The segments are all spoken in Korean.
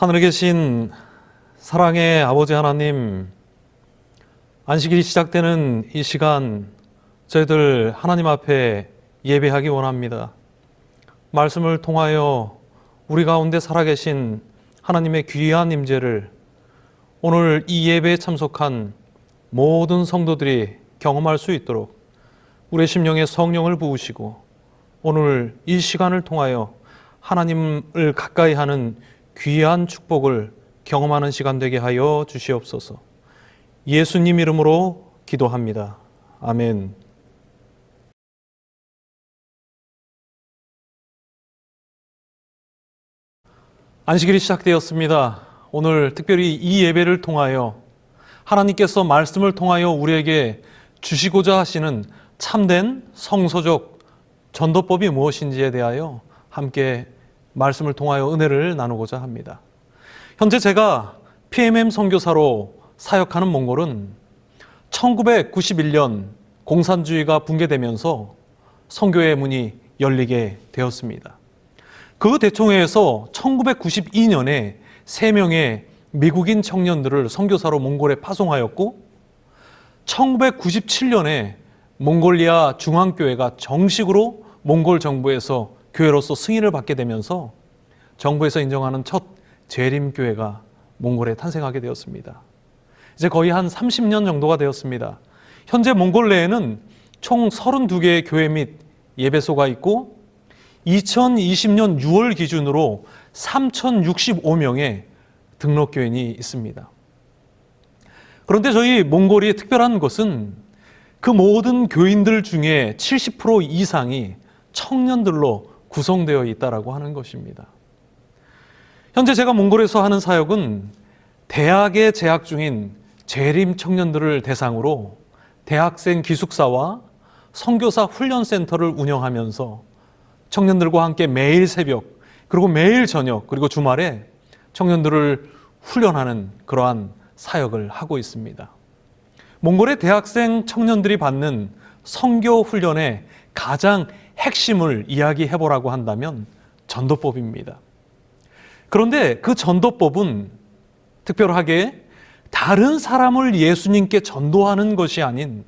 하늘에 계신 사랑의 아버지 하나님, 안식일이 시작되는 이 시간, 저희들 하나님 앞에 예배하기 원합니다. 말씀을 통하여 우리 가운데 살아계신 하나님의 귀한 임재를 오늘 이 예배에 참석한 모든 성도들이 경험할 수 있도록 우리 심령에 성령을 부으시고 오늘 이 시간을 통하여 하나님을 가까이 하는 귀한 축복을 경험하는 시간 되게 하여 주시옵소서. 예수님 이름으로 기도합니다. 아멘. 안식일이 시작되었습니다. 오늘 특별히 이 예배를 통하여 하나님께서 말씀을 통하여 우리에게 주시고자 하시는 참된 성서적 전도법이 무엇인지에 대하여 함께 말씀을 통하여 은혜를 나누고자 합니다. 현재 제가 PMM 선교사로 사역하는 몽골은 1991년 공산주의가 붕괴되면서 선교의 문이 열리게 되었습니다. 그 대총회에서 1992년에 3명의 미국인 청년들을 선교사로 몽골에 파송하였고 1997년에 몽골리아 중앙교회가 정식으로 몽골 정부에서 교회로서 승인을 받게 되면서 정부에서 인정하는 첫 재림교회가 몽골에 탄생하게 되었습니다. 이제 거의 한 30년 정도가 되었습니다. 현재 몽골 내에는 총 32개의 교회 및 예배소가 있고 2020년 6월 기준으로 3,065명의 등록교인이 있습니다. 그런데 저희 몽골이 특별한 것은 그 모든 교인들 중에 70% 이상이 청년들로 구성되어 있다라고 하는 것입니다. 현재 제가 몽골에서 하는 사역은 대학에 재학 중인 재림 청년들을 대상으로 대학생 기숙사와 선교사 훈련센터를 운영하면서 청년들과 함께 매일 새벽 그리고 매일 저녁 그리고 주말에 청년들을 훈련하는 그러한 사역을 하고 있습니다. 몽골의 대학생 청년들이 받는 선교 훈련의 가장 핵심을 이야기해 보라고 한다면 전도법입니다. 그런데 그 전도법은 특별하게 다른 사람을 예수님께 전도하는 것이 아닌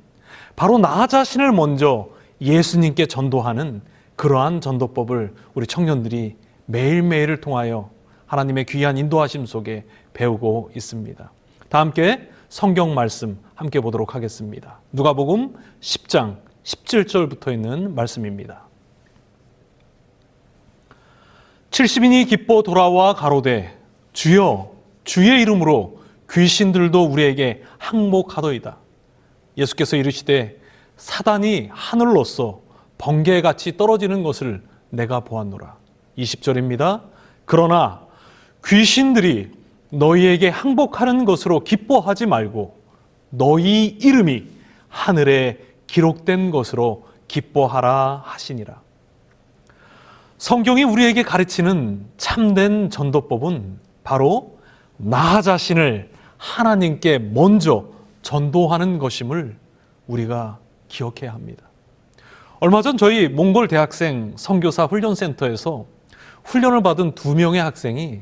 바로 나 자신을 먼저 예수님께 전도하는 그러한 전도법을 우리 청년들이 매일매일을 통하여 하나님의 귀한 인도하심 속에 배우고 있습니다. 다 함께 성경 말씀 함께 보도록 하겠습니다. 누가복음 10장 17절부터 있는 말씀입니다. 70인이 기뻐 돌아와 가로되 주여 주의 이름으로 귀신들도 우리에게 항복하더이다. 예수께서 이르시되 사단이 하늘로서 번개같이 떨어지는 것을 내가 보았노라. 20절입니다. 그러나 귀신들이 너희에게 항복하는 것으로 기뻐하지 말고 너희 이름이 하늘에 기록된 것으로 기뻐하라 하시니라. 성경이 우리에게 가르치는 참된 전도법은 바로 나 자신을 하나님께 먼저 전도하는 것임을 우리가 기억해야 합니다. 얼마 전 저희 몽골 대학생 선교사 훈련센터에서 훈련을 받은 두 명의 학생이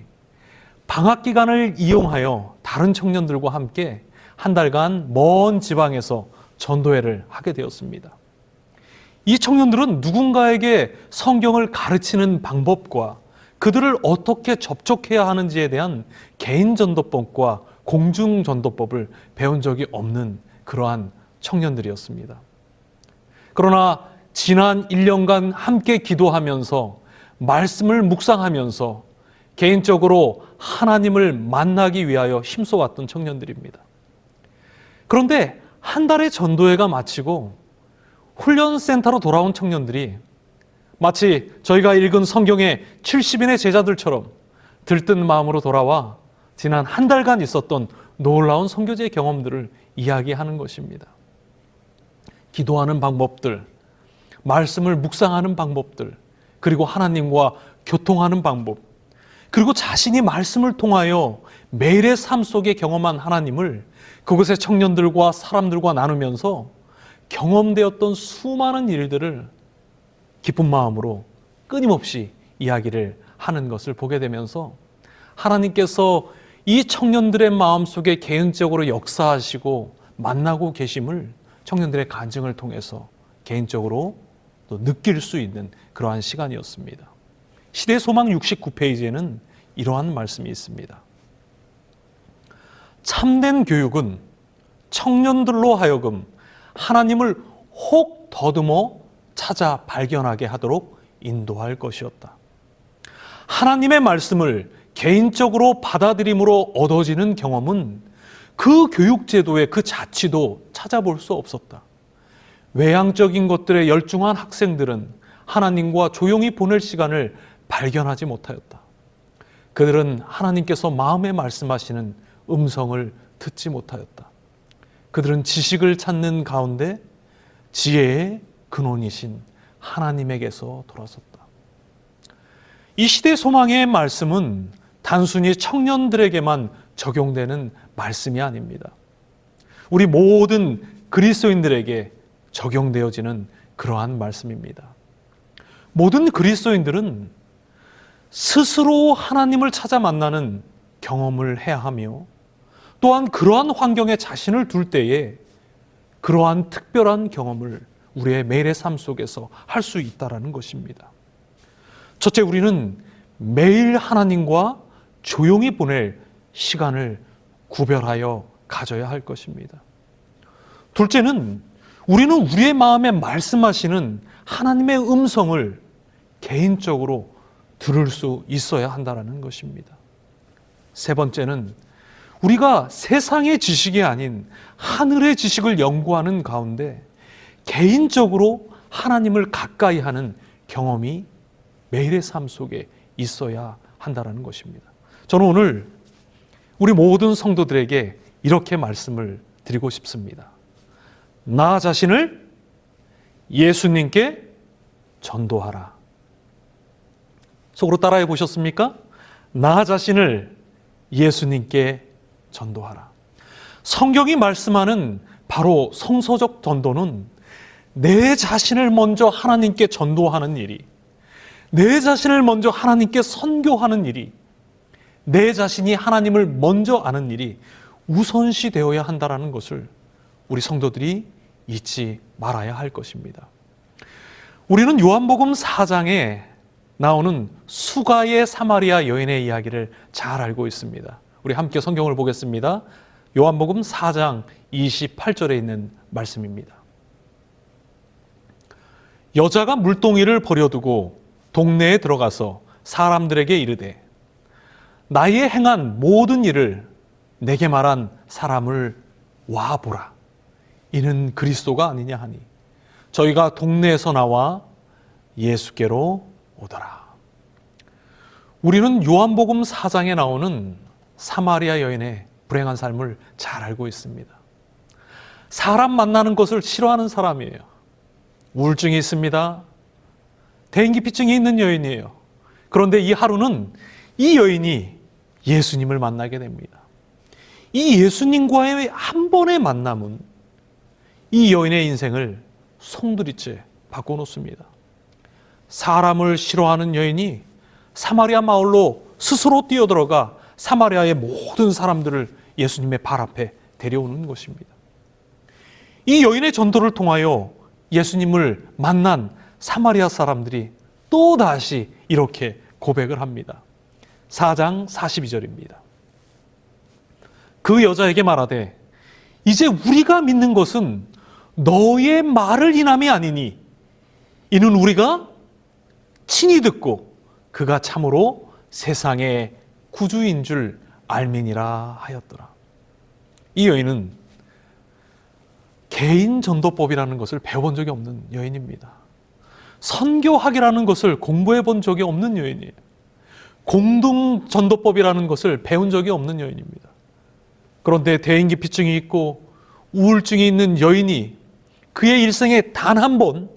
방학 기간을 이용하여 다른 청년들과 함께 한 달간 먼 지방에서 전도회를 하게 되었습니다. 이 청년들은 누군가에게 성경을 가르치는 방법과 그들을 어떻게 접촉해야 하는지에 대한 개인 전도법과 공중 전도법을 배운 적이 없는 그러한 청년들이었습니다. 그러나 지난 1년간 함께 기도하면서 말씀을 묵상하면서 개인적으로 하나님을 만나기 위하여 힘써왔던 청년들입니다. 그런데 한 달의 전도회가 마치고 훈련센터로 돌아온 청년들이 마치 저희가 읽은 성경의 70인의 제자들처럼 들뜬 마음으로 돌아와 지난 한 달간 있었던 놀라운 선교제 경험들을 이야기하는 것입니다. 기도하는 방법들, 말씀을 묵상하는 방법들, 그리고 하나님과 교통하는 방법, 그리고 자신이 말씀을 통하여 매일의 삶 속에 경험한 하나님을 그곳의 청년들과 사람들과 나누면서 경험되었던 수많은 일들을 기쁜 마음으로 끊임없이 이야기를 하는 것을 보게 되면서 하나님께서 이 청년들의 마음 속에 개인적으로 역사하시고 만나고 계심을 청년들의 간증을 통해서 개인적으로 또 느낄 수 있는 그러한 시간이었습니다. 시대 소망 69페이지에는 이러한 말씀이 있습니다. 참된 교육은 청년들로 하여금 하나님을 혹 더듬어 찾아 발견하게 하도록 인도할 것이었다. 하나님의 말씀을 개인적으로 받아들임으로 얻어지는 경험은 그 교육제도의 그 자치도 찾아볼 수 없었다. 외향적인 것들에 열중한 학생들은 하나님과 조용히 보낼 시간을 발견하지 못하였다. 그들은 하나님께서 마음에 말씀하시는 음성을 듣지 못하였다. 그들은 지식을 찾는 가운데 지혜의 근원이신 하나님에게서 돌아섰다. 이 시대 소망의 말씀은 단순히 청년들에게만 적용되는 말씀이 아닙니다. 우리 모든 그리스도인들에게 적용되어지는 그러한 말씀입니다. 모든 그리스도인들은 스스로 하나님을 찾아 만나는 경험을 해야 하며 또한 그러한 환경에 자신을 둘 때에 그러한 특별한 경험을 우리의 매일의 삶 속에서 할 수 있다라는 것입니다. 첫째, 우리는 매일 하나님과 조용히 보낼 시간을 구별하여 가져야 할 것입니다. 둘째는 우리는 우리의 마음에 말씀하시는 하나님의 음성을 개인적으로 들을 수 있어야 한다는 것입니다. 세 번째는 우리가 세상의 지식이 아닌 하늘의 지식을 연구하는 가운데 개인적으로 하나님을 가까이 하는 경험이 매일의 삶 속에 있어야 한다는 것입니다. 저는 오늘 우리 모든 성도들에게 이렇게 말씀을 드리고 싶습니다. 나 자신을 예수님께 전도하라. 속으로 따라해 보셨습니까? 나 자신을 예수님께 전도하라. 성경이 말씀하는 바로 성서적 전도는 내 자신을 먼저 하나님께 전도하는 일이, 내 자신을 먼저 하나님께 선교하는 일이, 내 자신이 하나님을 먼저 아는 일이 우선시 되어야 한다는 것을 우리 성도들이 잊지 말아야 할 것입니다. 우리는 요한복음 4장에 나오는 수가의 사마리아 여인의 이야기를 잘 알고 있습니다. 우리 함께 성경을 보겠습니다. 요한복음 4장 28절에 있는 말씀입니다. 여자가 물동이를 버려두고 동네에 들어가서 사람들에게 이르되 나의 행한 모든 일을 내게 말한 사람을 와 보라. 이는 그리스도가 아니냐 하니 저희가 동네에서 나와 예수께로 오더라. 우리는 요한복음 4장에 나오는 사마리아 여인의 불행한 삶을 잘 알고 있습니다. 사람 만나는 것을 싫어하는 사람이에요. 우울증이 있습니다. 대인기피증이 있는 여인이에요. 그런데 이 하루는 이 여인이 예수님을 만나게 됩니다. 이 예수님과의 한 번의 만남은 이 여인의 인생을 송두리째 바꿔놓습니다. 사람을 싫어하는 여인이 사마리아 마을로 스스로 뛰어들어가 사마리아의 모든 사람들을 예수님의 발 앞에 데려오는 것입니다. 이 여인의 전도를 통하여 예수님을 만난 사마리아 사람들이 또 다시 이렇게 고백을 합니다. 4장 42절입니다. 그 여자에게 말하되 이제 우리가 믿는 것은 너의 말을 인함이 아니니 이는 우리가 친히 듣고 그가 참으로 세상의 구주인 줄 알미니라 하였더라. 이 여인은 개인 전도법이라는 것을 배워본 적이 없는 여인입니다. 선교학이라는 것을 공부해 본 적이 없는 여인이에요. 공동 전도법이라는 것을 배운 적이 없는 여인입니다. 그런데 대인기피증이 있고 우울증이 있는 여인이 그의 일생에 단 한 번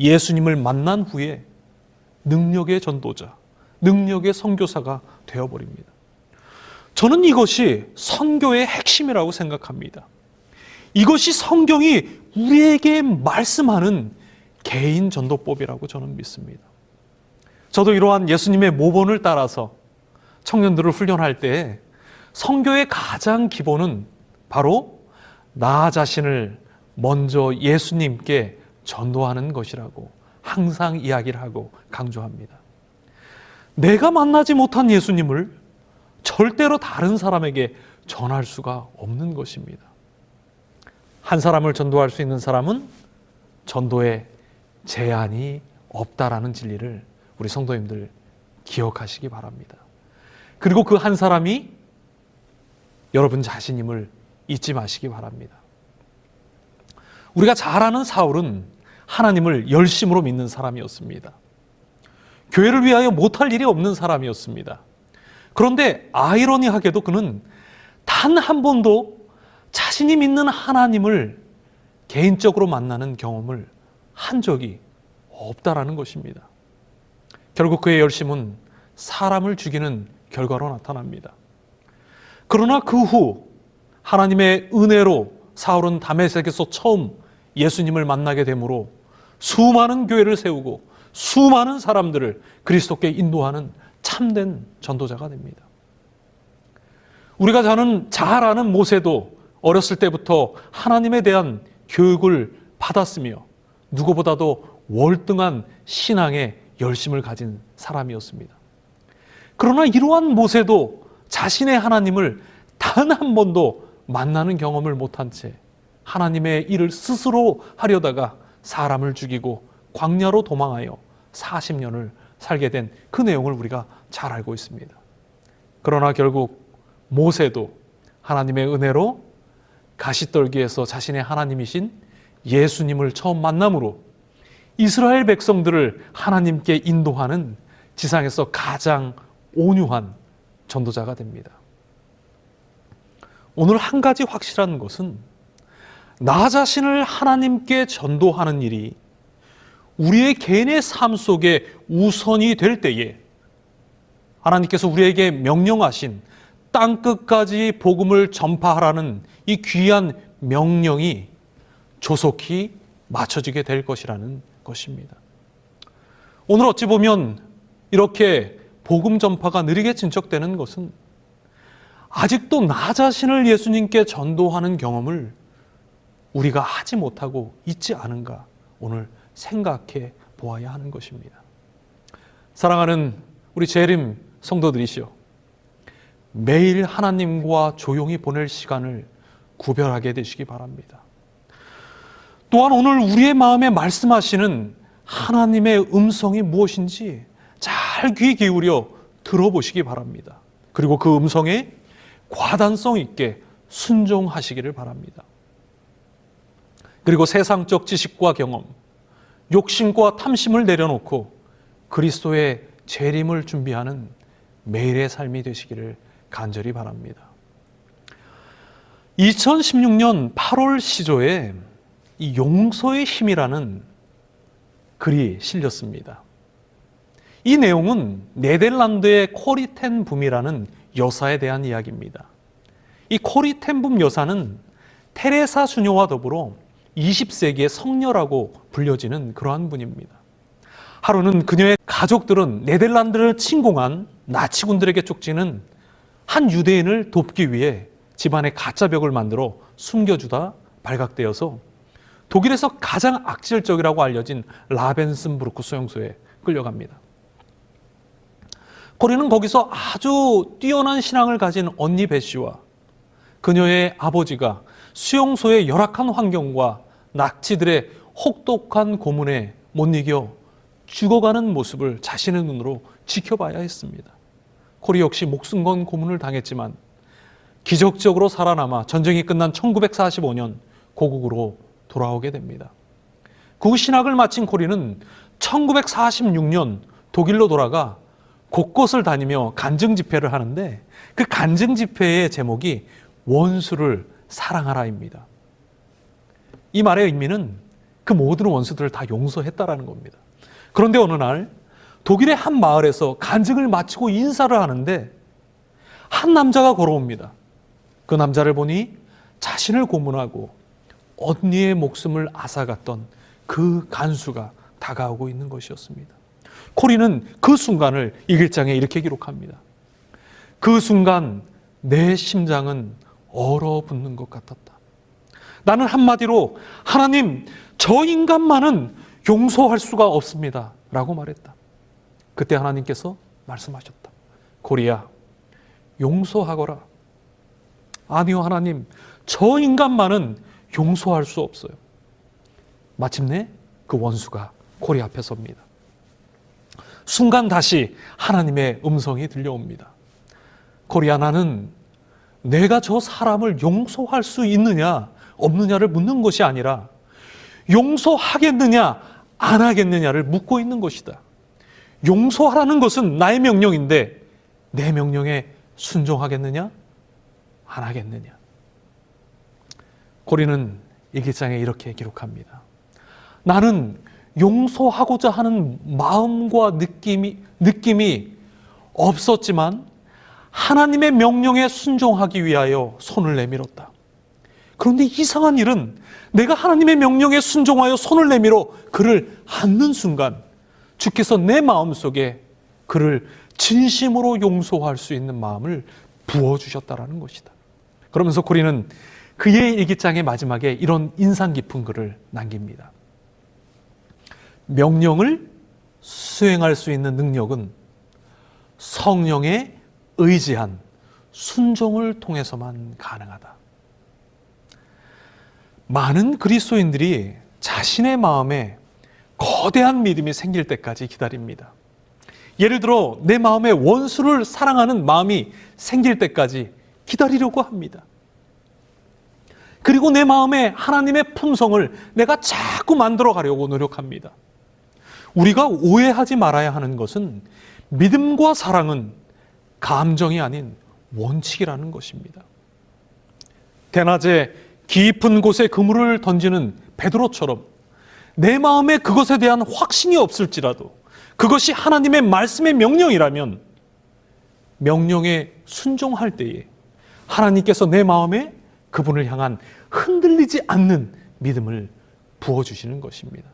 예수님을 만난 후에 능력의 전도자, 능력의 선교사가 되어버립니다. 저는 이것이 선교의 핵심이라고 생각합니다. 이것이 성경이 우리에게 말씀하는 개인 전도법이라고 저는 믿습니다. 저도 이러한 예수님의 모본을 따라서 청년들을 훈련할 때 성교의 가장 기본은 바로 나 자신을 먼저 예수님께 전도하는 것이라고 항상 이야기를 하고 강조합니다. 내가 만나지 못한 예수님을 절대로 다른 사람에게 전할 수가 없는 것입니다. 한 사람을 전도할 수 있는 사람은 전도에 제한이 없다라는 진리를 우리 성도님들 기억하시기 바랍니다. 그리고 그 한 사람이 여러분 자신임을 잊지 마시기 바랍니다. 우리가 잘 아는 사울은 하나님을 열심으로 믿는 사람이었습니다. 교회를 위하여 못할 일이 없는 사람이었습니다. 그런데 아이러니하게도 그는 단 한 번도 자신이 믿는 하나님을 개인적으로 만나는 경험을 한 적이 없다라는 것입니다. 결국 그의 열심은 사람을 죽이는 결과로 나타납니다. 그러나 그 후 하나님의 은혜로 사울은 다메섹에서 처음 예수님을 만나게 되므로 수많은 교회를 세우고 수많은 사람들을 그리스도께 인도하는 참된 전도자가 됩니다. 우리가 저는 잘 아는 모세도 어렸을 때부터 하나님에 대한 교육을 받았으며 누구보다도 월등한 신앙의 열심을 가진 사람이었습니다. 그러나 이러한 모세도 자신의 하나님을 단 한 번도 만나는 경험을 못한 채 하나님의 일을 스스로 하려다가 사람을 죽이고 광야로 도망하여 40년을 살게 된 그 내용을 우리가 잘 알고 있습니다. 그러나 결국 모세도 하나님의 은혜로 가시떨기에서 자신의 하나님이신 예수님을 처음 만남으로 이스라엘 백성들을 하나님께 인도하는 지상에서 가장 온유한 전도자가 됩니다. 오늘 한 가지 확실한 것은 나 자신을 하나님께 전도하는 일이 우리의 개인의 삶 속에 우선이 될 때에 하나님께서 우리에게 명령하신 땅 끝까지 복음을 전파하라는 이 귀한 명령이 조속히 맞춰지게 될 것이라는 것입니다. 오늘 어찌 보면 이렇게 복음 전파가 느리게 진척되는 것은 아직도 나 자신을 예수님께 전도하는 경험을 우리가 하지 못하고 있지 않은가 오늘 생각해 보아야 하는 것입니다. 사랑하는 우리 재림 성도들이시여. 매일 하나님과 조용히 보낼 시간을 구별하게 되시기 바랍니다. 또한 오늘 우리의 마음에 말씀하시는 하나님의 음성이 무엇인지 잘 귀 기울여 들어보시기 바랍니다. 그리고 그 음성에 과단성 있게 순종하시기를 바랍니다. 그리고 세상적 지식과 경험, 욕심과 탐심을 내려놓고 그리스도의 재림을 준비하는 매일의 삶이 되시기를 간절히 바랍니다. 2016년 8월 시조에 이 용서의 힘이라는 글이 실렸습니다. 이 내용은 네덜란드의 코리텐 붐이라는 여사에 대한 이야기입니다. 이 코리텐 붐 여사는 테레사 수녀와 더불어 20세기의 성녀라고 불려지는 그러한 분입니다. 하루는 그녀의 가족들은 네덜란드를 침공한 나치군들에게 쫓기는 한 유대인을 돕기 위해 집안에 가짜 벽을 만들어 숨겨주다 발각되어서 독일에서 가장 악질적이라고 알려진 라벤슨부르크 수용소에 끌려갑니다. 코리는 거기서 아주 뛰어난 신앙을 가진 언니 베씨와 그녀의 아버지가 수용소의 열악한 환경과 낙지들의 혹독한 고문에 못 이겨 죽어가는 모습을 자신의 눈으로 지켜봐야 했습니다. 코리 역시 목숨 건 고문을 당했지만 기적적으로 살아남아 전쟁이 끝난 1945년 고국으로 돌아오게 됩니다. 그 신학을 마친 코리는 1946년 독일로 돌아가 곳곳을 다니며 간증 집회를 하는데 그 간증 집회의 제목이 원수를 사랑하라입니다. 이 말의 의미는 그 모든 원수들을 다 용서했다라는 겁니다. 그런데 어느 날 독일의 한 마을에서 간증을 마치고 인사를 하는데 한 남자가 걸어옵니다. 그 남자를 보니 자신을 고문하고 언니의 목숨을 앗아갔던 그 간수가 다가오고 있는 것이었습니다. 코리는 그 순간을 이 글장에 이렇게 기록합니다. 그 순간 내 심장은 얼어붙는 것 같았다. 나는 한마디로 하나님, 저 인간만은 용서할 수가 없습니다. 라고 말했다. 그때 하나님께서 말씀하셨다. 고리야, 용서하거라. 아니요, 하나님, 저 인간만은 용서할 수 없어요. 마침내 그 원수가 고리 앞에 섭니다. 순간 다시 하나님의 음성이 들려옵니다. 고리야, 나는 내가 저 사람을 용서할 수 있느냐, 없느냐를 묻는 것이 아니라 용서하겠느냐, 안 하겠느냐를 묻고 있는 것이다. 용서하라는 것은 나의 명령인데 내 명령에 순종하겠느냐? 안 하겠느냐? 고리는 일기장에 이렇게 기록합니다. 나는 용서하고자 하는 마음과 느낌이, 느낌이 없었지만 하나님의 명령에 순종하기 위하여 손을 내밀었다. 그런데 이상한 일은 내가 하나님의 명령에 순종하여 손을 내밀어 그를 안는 순간 주께서 내 마음속에 그를 진심으로 용서할 수 있는 마음을 부어주셨다라는 것이다. 그러면서 고리는 그의 일기장의 마지막에 이런 인상 깊은 글을 남깁니다. 명령을 수행할 수 있는 능력은 성령에 의지한 순종을 통해서만 가능하다. 많은 그리스도인들이 자신의 마음에 거대한 믿음이 생길 때까지 기다립니다. 예를 들어 내 마음에 원수를 사랑하는 마음이 생길 때까지 기다리려고 합니다. 그리고 내 마음에 하나님의 품성을 내가 자꾸 만들어 가려고 노력합니다. 우리가 오해하지 말아야 하는 것은 믿음과 사랑은 감정이 아닌 원칙이라는 것입니다. 대낮에 깊은 곳에 그물을 던지는 베드로처럼 내 마음에 그것에 대한 확신이 없을지라도 그것이 하나님의 말씀의 명령이라면 명령에 순종할 때에 하나님께서 내 마음에 그분을 향한 흔들리지 않는 믿음을 부어주시는 것입니다.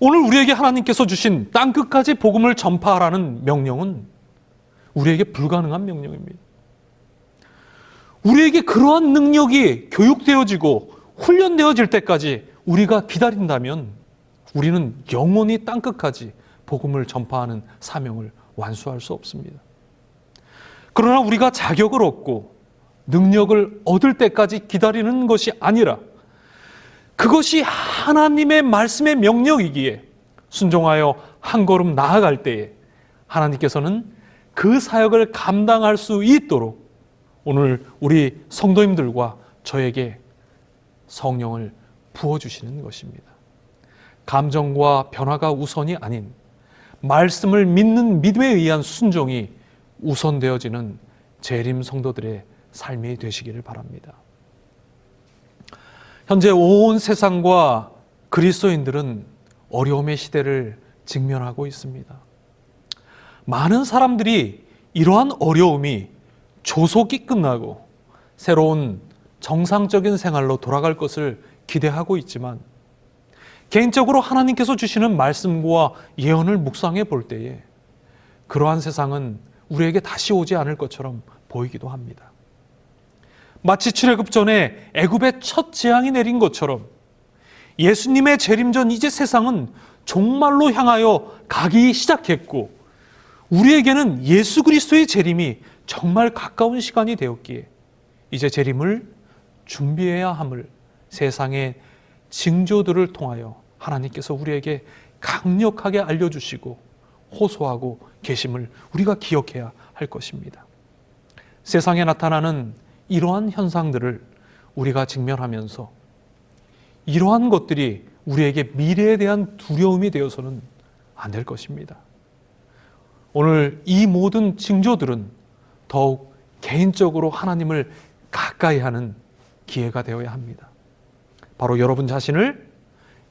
오늘 우리에게 하나님께서 주신 땅끝까지 복음을 전파하라는 명령은 우리에게 불가능한 명령입니다. 우리에게 그러한 능력이 교육되어지고 훈련되어질 때까지 우리가 기다린다면 우리는 영원히 땅끝까지 복음을 전파하는 사명을 완수할 수 없습니다. 그러나 우리가 자격을 얻고 능력을 얻을 때까지 기다리는 것이 아니라 그것이 하나님의 말씀의 명령이기에 순종하여 한 걸음 나아갈 때에 하나님께서는 그 사역을 감당할 수 있도록 오늘 우리 성도님들과 저에게 성령을 부어주시는 것입니다. 감정과 변화가 우선이 아닌 말씀을 믿는 믿음에 의한 순종이 우선되어지는 재림 성도들의 삶이 되시기를 바랍니다. 현재 온 세상과 그리스도인들은 어려움의 시대를 직면하고 있습니다. 많은 사람들이 이러한 어려움이 조속히 끝나고 새로운 정상적인 생활로 돌아갈 것을 기대하고 있지만 개인적으로 하나님께서 주시는 말씀과 예언을 묵상해 볼 때에 그러한 세상은 우리에게 다시 오지 않을 것처럼 보이기도 합니다. 마치 출애굽 전에 애굽의 첫 재앙이 내린 것처럼 예수님의 재림 전 이제 세상은 종말로 향하여 가기 시작했고 우리에게는 예수 그리스도의 재림이 정말 가까운 시간이 되었기에 이제 재림을 준비해야 함을 세상의 징조들을 통하여 하나님께서 우리에게 강력하게 알려주시고 호소하고 계심을 우리가 기억해야 할 것입니다. 세상에 나타나는 이러한 현상들을 우리가 직면하면서 이러한 것들이 우리에게 미래에 대한 두려움이 되어서는 안 될 것입니다. 오늘 이 모든 징조들은 더욱 개인적으로 하나님을 가까이 하는 기회가 되어야 합니다. 바로 여러분 자신을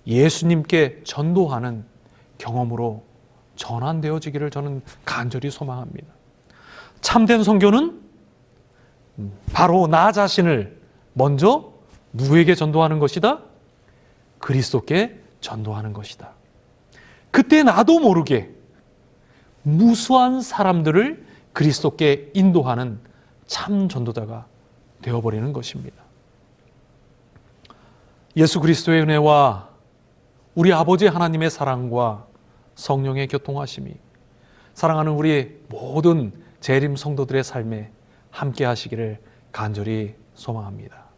예수님께 전도하는 경험으로 전환되어지기를 저는 간절히 소망합니다. 참된 성교는 바로 나 자신을 먼저 누구에게 전도하는 것이다? 그리스도께 전도하는 것이다. 그때 나도 모르게 무수한 사람들을 그리스도께 인도하는 참 전도자가 되어버리는 것입니다. 예수 그리스도의 은혜와 우리 아버지 하나님의 사랑과 성령의 교통하심이 사랑하는 우리 모든 재림 성도들의 삶에 함께 하시기를 간절히 소망합니다.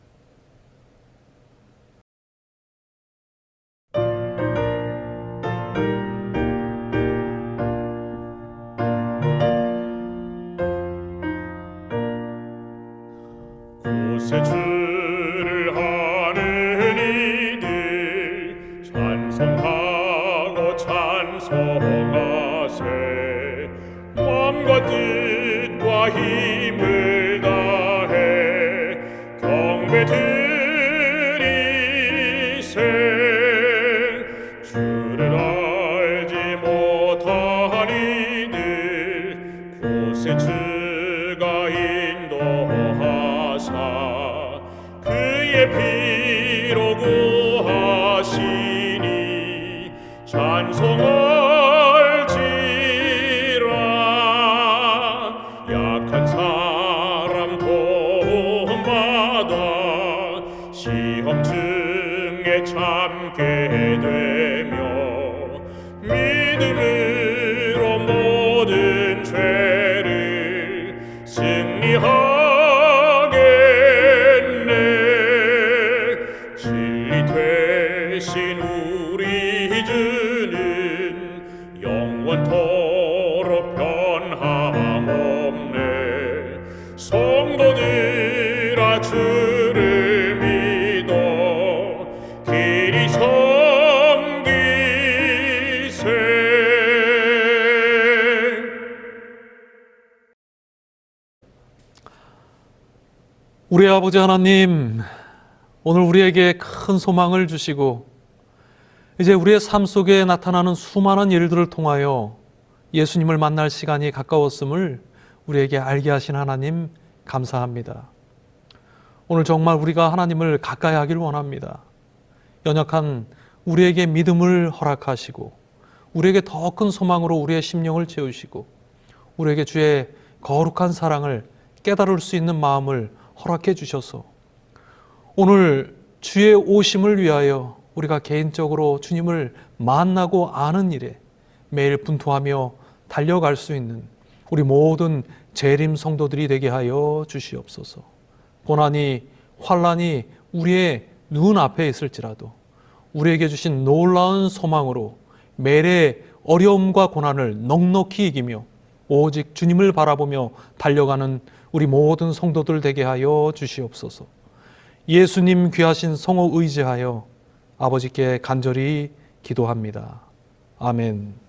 곳에 주가 인도하사 그의 피로 구 성도들아 주를 믿어. 길이 섬기세. 우리 아버지 하나님, 오늘 우리에게 큰 소망을 주시고, 이제 우리의 삶 속에 나타나는 수많은 일들을 통하여 예수님을 만날 시간이 가까웠음을 우리에게 알게 하신 하나님, 감사합니다. 오늘 정말 우리가 하나님을 가까이 하길 원합니다. 연약한 우리에게 믿음을 허락하시고, 우리에게 더 큰 소망으로 우리의 심령을 채우시고, 우리에게 주의 거룩한 사랑을 깨달을 수 있는 마음을 허락해 주셔서 오늘 주의 오심을 위하여 우리가 개인적으로 주님을 만나고 아는 일에 매일 분투하며 달려갈 수 있는 우리 모든 재림 성도들이 되게 하여 주시옵소서. 고난이 환란이 우리의 눈 앞에 있을지라도 우리에게 주신 놀라운 소망으로 매일의 어려움과 고난을 넉넉히 이기며 오직 주님을 바라보며 달려가는 우리 모든 성도들 되게 하여 주시옵소서. 예수님 귀하신 성호 의지하여 아버지께 간절히 기도합니다. 아멘.